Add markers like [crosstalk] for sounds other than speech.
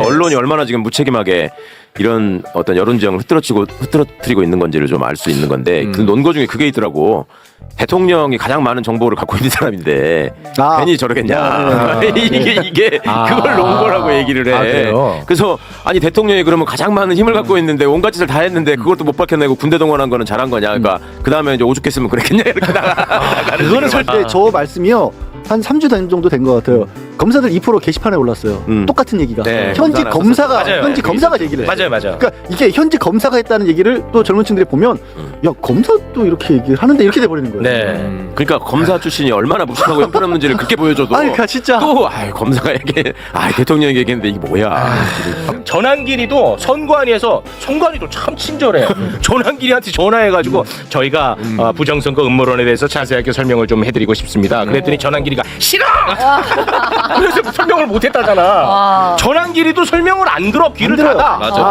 그러니까 언론이 얼마나 지금 무책임하게 이런 어떤 여론 지형을 흐트러치고 흐트러뜨리고 있는 건지를 좀 알 수 있는 건데 음. 그 논거 중에 그게 있더라고. 대통령이 가장 많은 정보를 갖고 있는 사람인데 아. 괜히 저러겠냐 [laughs] 네, 네, 네. 이게 이게 아. 그걸 논거라고 얘기를 해. 아, 그래요? 그래서 아니 대통령이 그러면 가장 많은 힘을 갖고 있는데 온갖 짓을 다 했는데 그것도 못 밝혀내고 군대 동원한 거는 잘한 거냐? 그러니까 그 다음에 이제 오죽했으면 그랬겠냐 이렇게 나가. 그거는 절대 저 말씀이요 한 3주 된 정도 된 것 같아요. 검사들 2% 게시판에 올랐어요. 음. 똑같은 얘기가. 네, 현지 검사나 검사가 맞아요. 현지 검사가 얘기를 해. 맞아요, 맞아요. 그러니까 이게 현지 검사가 했다는 얘기를 또 젊은 층들이 보면 야 검사도 이렇게 얘기를 하는데 이렇게 돼 버리는 거예요. 네. 그러니까 검사 출신이 얼마나 무식하고 형편없는지를 그렇게 보여줘도 [laughs] 아니 그러니까 진짜 또 아이, 검사가 얘기, 아 대통령이 얘기했는데 이게 뭐야? 전환길이도 선관위에서 선관위도 참 친절해요. 전환길이한테 전화해가지고 저희가 어, 부정선거 음모론에 대해서 자세하게 설명을 좀 해드리고 싶습니다. 그랬더니 전환길이가 싫어. 그래서 설명을 못했다잖아. 전환 길이도 설명을 안 들어 귀를. 닫아. 맞아.